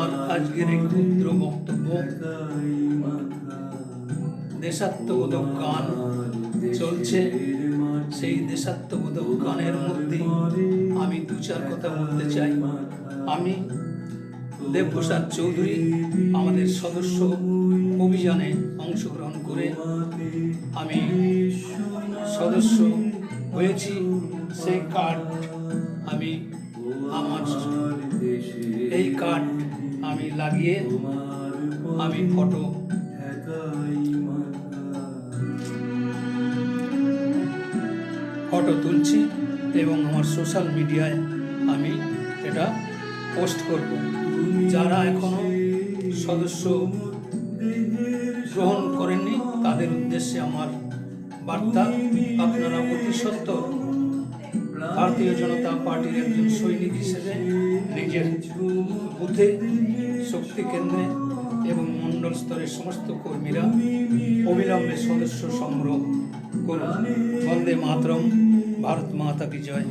আমার আজকের এই ক্ষুদ্র বক্তব্য। দেশাত্মবোধক গান চলছে। সেই দেশাত্মবোধক গানের মধ্যে আমি দু চার কথা বলতে চাই। আমি দেবপ্রসাদ চৌধুরী, আমাদের সদস্য, অভিযানে অংশগ্রহণ করে আমি সদস্য হয়েছি। সেই কার্ড আমি আমার আমি লাগিয়ে আমি ফটো। ফটো তুলছি এবং আমার সোশ্যাল মিডিয়ায় আমি এটা পোস্ট করব। যারা এখনও সদস্য গ্রহণ করেননি, তাদের উদ্দেশ্যে আমার বার্তা, আপনারা অতি সত্ত্বর ভারতীয় জনতা পার্টির একজন সৈনিক নিজের বুথে শক্তি কেন্দ্রে এবং মণ্ডল স্তরের সমস্ত কর্মীরা অবিলম্বে সদস্য সংগ্রহ করুন। বন্দে মাতরম, ভারত মাতা কি জয়।